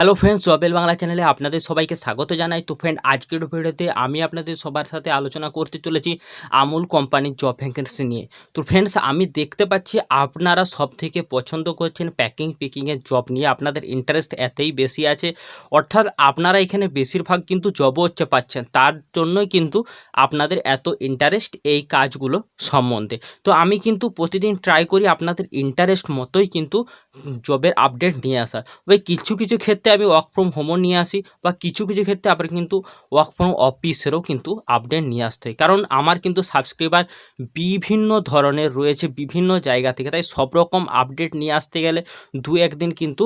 Hello friends জবেল Bangla চ্যানেলে আপনাদের সবাইকে স্বাগত জানাই। তো ফ্রেন্ড আজকের ভিডিওতে আমি আপনাদের সবার সাথে আলোচনা করতে চলেছি আমুল কোম্পানির জব ভ্যাকেন্সি নিয়ে। তো ফ্রেন্ডস আমি দেখতে পাচ্ছি আপনারা সব থেকে পছন্দ করছেন প্যাকিং পিকিংয়ের জব নিয়ে। আপনাদের ইন্টারেস্ট এতেই বেশি আছে। অর্থাৎ আপনারা এখানে বেশিরভাগ কিন্তু জবও হচ্ছে পাচ্ছেন। তার জন্যই কিন্তু আপনাদের এত ইন্টারেস্ট এই কাজগুলো সম্বন্ধে। তো আমি কিন্তু প্রতিদিন ট্রাই করি আপনাদের ইন্টারেস্ট মতোই কিন্তু জবের আপডেট নিয়ে আসা ওই কিছু কিছু ক্ষেত্রে আমি ওয়ার্ক ফ্রম হোমও নিয়ে আসি বা কিছু কিছু ক্ষেত্রে আবার কিন্তু ওয়ার্ক ফ্রম অফিসেরও কিন্তু আপডেট নিয়ে আসতে হয়। কারণ আমার কিন্তু সাবস্ক্রাইবার বিভিন্ন ধরনের রয়েছে বিভিন্ন জায়গা থেকে। তাই সব রকম আপডেট নিয়ে আসতে গেলে দু একদিন কিন্তু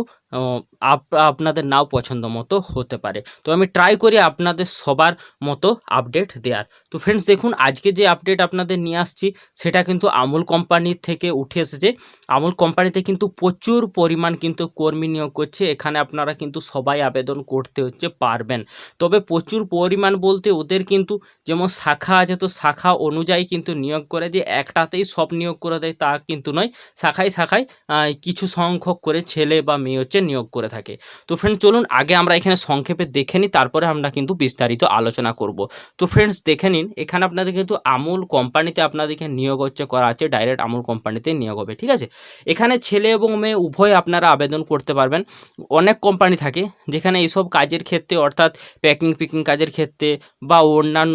আপনাদের নাও পছন্দ মতো হতে পারে। তো আমি ট্রাই করি আপনাদের সবার মতো আপডেট দেওয়ার তো ফ্রেন্ডস দেখুন, আজকে যে আপডেট আপনাদের নিয়ে আসছি, সেটা কিন্তু আমুল কোম্পানির থেকে উঠে এসেছে। আমুল কোম্পানিতে কিন্তু প্রচুর পরিমাণ কিন্তু কর্মী নিয়োগ করছে। এখানে আপনারা কিন্তু সবাই আবেদন করতে হচ্ছে, পারবেন। তবে প্রচুর পরিমাণ বলতে ওদের কিন্তু যেমন শাখা আছে, তো শাখা অনুযায়ী কিন্তু নিয়োগ করে যে একটাতেই সব নিয়োগ করে দেয় তা কিন্তু নয়। শাখায় শাখায় কিছু সংখ্যক করে ছেলে বা মেয়ে হচ্ছে নিয়োগ করে থাকে। তো ফ্রেন্ড চলুন আগে আমরা এখানে সংক্ষেপে দেখে নিই, তারপরে আমরা কিন্তু বিস্তারিত আলোচনা করব। তো ফ্রেন্ডস দেখে নিন, এখানে আপনাদের কিন্তু আমুল কোম্পানিতে আপনাদেরকে নিয়োগ হচ্ছে করা আছে ডাইরেক্ট আমুল কোম্পানিতে নিয়োগ হবে, ঠিক আছে? এখানে ছেলে এবং মেয়ে উভয় আপনারা আবেদন করতে পারবেন। অনেক কোম্পানি থাকে যেখানে এইসব কাজের ক্ষেত্রে, অর্থাৎ প্যাকিং পিকিং কাজের ক্ষেত্রে বা অন্যান্য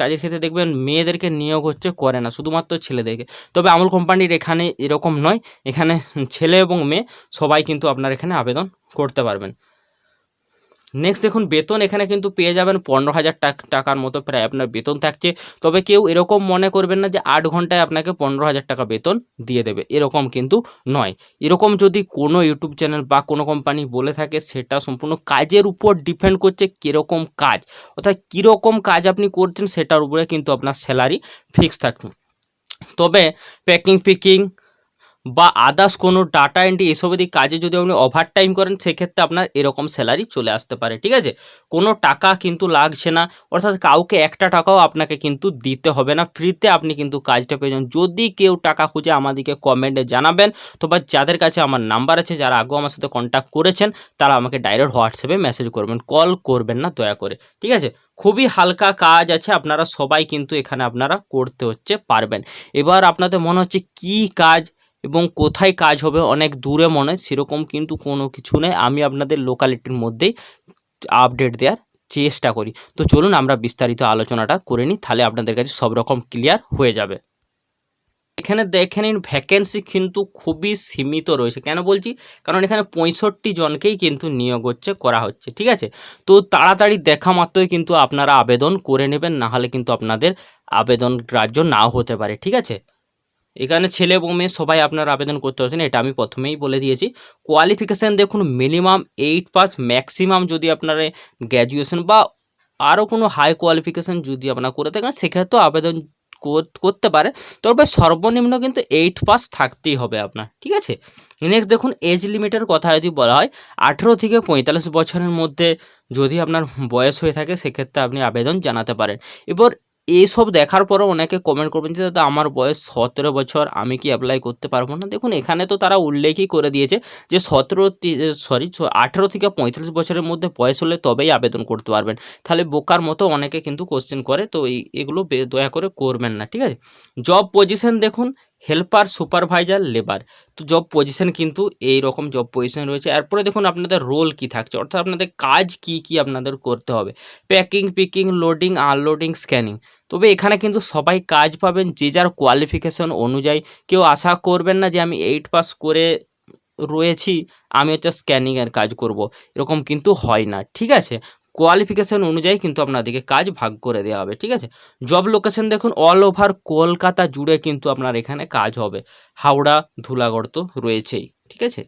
কাজের ক্ষেত্রে দেখবেন মেয়েদেরকে নিয়োগ হচ্ছে করে না, শুধুমাত্র ছেলেদেরকে। তবে আমুল কোম্পানির এখানে এরকম নয়, এখানে ছেলে এবং মেয়ে সবাই কিন্তু আপনার এখানে আবেদন করতে পারবেন। নেক্সট দেখুন, বেতন এখানে কিন্তু পেয়ে যাবেন পনেরো হাজার টাক- টাকার মতো প্রায় আপনার বেতন থাকছে। তবে কেউ এরকম মনে করবেন না যে আট ঘন্টায় আপনাকে পনেরো হাজার টাকা বেতন দিয়ে দেবে। এরকম কিন্তু নয়। এরকম যদি কোনো ইউটিউব চ্যানেল বা কোনো কোম্পানি বলে থাকে, সেটা সম্পূর্ণ কাজের উপর ডিপেন্ড করছে কীরকম কাজ। অর্থাৎ কীরকম কাজ আপনি করছেন, সেটার উপরে কিন্তু আপনার স্যালারি ফিক্স থাকবে তবে প্যাকিং পিকিং বা আদার্স কোনো ডাটা এন্ট্রি এসব দিক কাজে যদি আপনি ওভার টাইম করেন, সেক্ষেত্রে আপনার এরকম স্যালারি চলে আসতে পারে, ঠিক আছে? কোনো টাকা কিন্তু লাগছে না, অর্থাৎ কাউকে একটা টাকাও আপনাকে কিন্তু দিতে হবে না ফ্রিতে আপনি কিন্তু কাজটা পেয়ে যান। যদি কেউ টাকা খুঁজে আমাদেরকে কমেন্টে জানাবেন, তো বা যাদের কাছে আমার নাম্বার আছে, যারা আগেও আমার সাথে কন্ট্যাক্ট করেছেন, তারা আমাকে ডাইরেক্ট হোয়াটসঅ্যাপে মেসেজ করবেন কল করবেন না, দয়া করে, ঠিক আছে? খুবই হালকা কাজ আছে, আপনারা সবাই কিন্তু এখানে আপনারা করতে হচ্ছে, পারবেন। এবার আপনাদের মনে হচ্ছে কি কাজ? এবং কোথায় কাজ হবে অনেক দূরে মনে সেরকম কিন্তু কোনো কিছু নেই। আমি আপনাদের লোকালিটির মধ্যেই আপডেট দেওয়ার চেষ্টা করি। তো চলুন আমরা বিস্তারিত আলোচনাটা করে নিই, তাহলে আপনাদের কাছে সব রকম ক্লিয়ার হয়ে যাবে। এখানে দেখে নিন ভ্যাকেন্সি কিন্তু খুবই সীমিত রয়েছে। কেন বলছি? কারণ এখানে পঁয়ষট্টি জনকেই কিন্তু নিয়োগ হচ্ছে, করা হচ্ছে, ঠিক আছে? তো তাড়াতাড়ি দেখা মাত্রই কিন্তু আপনারা আবেদন করে নেবেন, না হলে কিন্তু আপনাদের আবেদন গ্রাহ্য নাও হতে পারে, ঠিক আছে? এখানে ছেলে এবং মেয়ে সবাই আপনারা আবেদন করতে পারছেন, এটা আমি প্রথমেই বলে দিয়েছি। কোয়ালিফিকেশান দেখুন মিনিমাম এইট পাস ম্যাক্সিমাম যদি আপনারা গ্র্যাজুয়েশন বা আরও কোনো হাই কোয়ালিফিকেশান যদি আপনারা করে থাকেন সেক্ষেত্রে আবেদন কর- করতে পারে। তবে সর্বনিম্ন কিন্তু এইট পাস থাকতেই হবে আপনার, ঠিক আছে? নেক্সট দেখুন এজ লিমিটের কথা যদি বলা হয়, আঠেরো থেকে পঁয়তাল্লিশ বছরের মধ্যে যদি আপনার বয়স হয়ে থাকে, সেক্ষেত্রে আপনি আবেদন জানাতে পারেন। এবার এইসব দেখার পরও অনেকে কমেন্ট করবেন যে, দাদা, আমার বয়স সতেরো বছর, আমি কি অ্যাপ্লাই করতে পারব না? দেখুন, এখানে তো তারা উল্লেখই করে দিয়েছে যে, সতেরো সরি আঠেরো থেকে পঁয়ত্রিশ বছরের মধ্যে বয়স হলে তবেই আবেদন করতে পারবেন। তাহলে বোকার মতো অনেকে কিন্তু কোশ্চেন করে, তো এই, এগুলো দয়া করে করবেন না, ঠিক আছে? জব পজিশন দেখুন হেল্পার সুপারভাইজার লেবার তো জব পজিশন কিন্তু এই রকম জব পজিশন রয়েছে। এরপরে দেখুন আপনাদের রোল কি থাকছে। অর্থাৎ আপনাদের কাজ কি কি আপনাদের করতে হবে। Packing picking loading unloading scanning তবে এখানে কিন্তু সবাই কাজ পাবেন যে যার কোয়ালিফিকেশন অনুযায়ী। কেউ আশা করবেন না যে আমি এইট পাস করে রয়েছি, আমি হচ্ছে স্ক্যানিংয়ের কাজ করব। এরকম কিন্তু হয় না। ঠিক আছে? কোয়ালিফিকেশন অনুযায়ী কিন্তু আপনাদেরকে কাজ ভাগ করে দেওয়া হবে, ঠিক আছে? জব লোকেশন দেখুন অল ওভার কলকাতা জুড়ে কিন্তু আপনার এখানে কাজ হবে। হাওড়া, ধুলাগড় তো রয়েছেই, ঠিক আছে?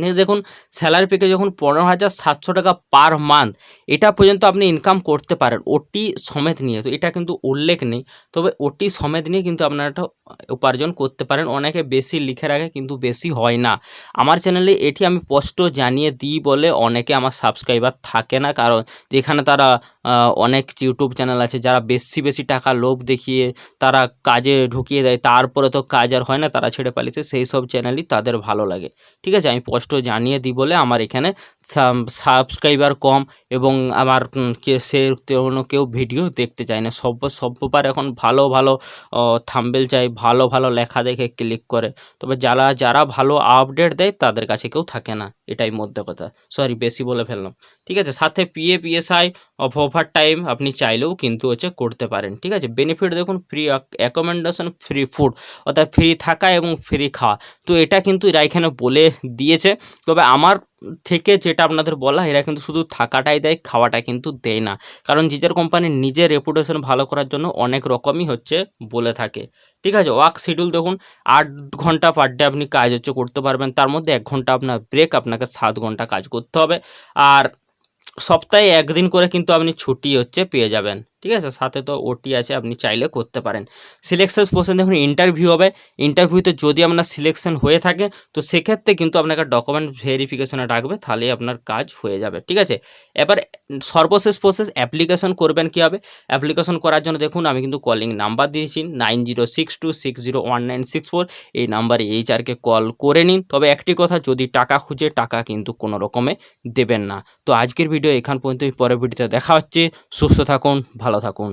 নেক্সট দেখুন স্যালারি পেকে যখন পনেরো হাজার সাতশো টাকা পার মান্থ এটা পর্যন্ত আপনি ইনকাম করতে পারেন ওটি সমেত নিয়ে। তো এটা কিন্তু উল্লেখ নেই, তবে ওটি সমেত নিয়ে কিন্তু আপনারা এটা উপার্জন করতে পারেন। অনেকে বেশি লিখে রাখে, কিন্তু বেশি হয় না। আমার চ্যানেলে এটি আমি স্পষ্ট জানিয়ে দিই বলে অনেকে আমার সাবস্ক্রাইবার থাকে না, কারণ যেখানে তারা অনেক ইউটিউব চ্যানেল আছে, যারা বেশি বেশি টাকা লোভ দেখিয়ে তারা কাজে ঢুকিয়ে দেয়, তারপরে তো কাজ আর হয় না, তারা ছেড়ে পালিয়েছে সেই সব চ্যানেলই তাদের ভালো লাগে। ঠিক আছে, আমি স্পষ্ট জানিয়ে দিই বলে আমার এখানে সাবস্ক্রাইবার কম এবং আমার সে কোনো কেউ ভিডিও দেখতে চায় না। সব সব্যপার এখন ভালো ভালো থাম্বেল চাই, ভালো ভালো লেখা দেখে ক্লিক করে। তবে যারা যারা ভালো আপডেট দেয় তাদের কাছে কেউ থাকে না। এটাই মধ্যে কথা। সরি বেশি বলে ফেললাম। ঠিক আছে? সাথে PA PSI of overtime আপনি চাইলেও কিন্তু হচ্ছে করতে পারেন। ঠিক আছে? বেনিফিট দেখুন ফ্রি অ্যাকোমেন্ডেশন ফ্রি ফুড অর্থাৎ ফ্রি থাকা এবং ফ্রি খাওয়া। তো এটা কিন্তু এরা এখানে বলে দিয়েছে। তবে আমার থেকে যেটা আপনাদের বলা, এরা কিন্তু শুধু থাকাটাই দেয়, খাওয়াটা কিন্তু দেয় না। কারণ জিজার কোম্পানির নিজের রেপুটেশন ভালো করার জন্য অনেক রকমই হচ্ছে বলে থাকে। ঠিক আছে? ওয়ার্ক শিডিউল দেখুন, আট ঘণ্টা পার ডে আপনি কাজ হচ্ছে করতে পারবেন। তার মধ্যে এক ঘণ্টা আপনার ব্রেক আপনাকে সাত ঘণ্টা কাজ করতে হবে। আর সপ্তাহে একদিন করে কিন্তু আপনি ছুটি হচ্ছে পেয়ে যাবেন। ঠিক আছে? সাথে তো ওটি আছে, আপনি চাইলে করতে পারেন। সিলেকশন পোর্শন দেখুন ইন্টারভিউ হবে। ইন্টারভিউতে যদি আপনার সিলেকশন হয়ে থাকে, তো সেক্ষেত্রে কিন্তু আপনাকে ডকুমেন্ট ভেরিফিকেশনে রাখবে তাহলেই আপনার কাজ হয়ে যাবে, ঠিক আছে? এবার সর্বশেষ প্রসেস অ্যাপ্লিকেশন করবেন কীভাবে? অ্যাপ্লিকেশন করার জন্য দেখুন, আমি কিন্তু কলিং নাম্বার দিয়েছি nine zero six two six zero one nine six four এই নাম্বারে এইচআরকে কল করে নিন। তবে একটি কথা, যদি টাকা খুঁজে, টাকা কিন্তু কোনো রকমে দেবেন না। তো আজকের ভিডিও এখান পর্যন্তই, পরের ভিডিওতে দেখা হচ্ছে। সুস্থ থাকুন ভালো থাকুন।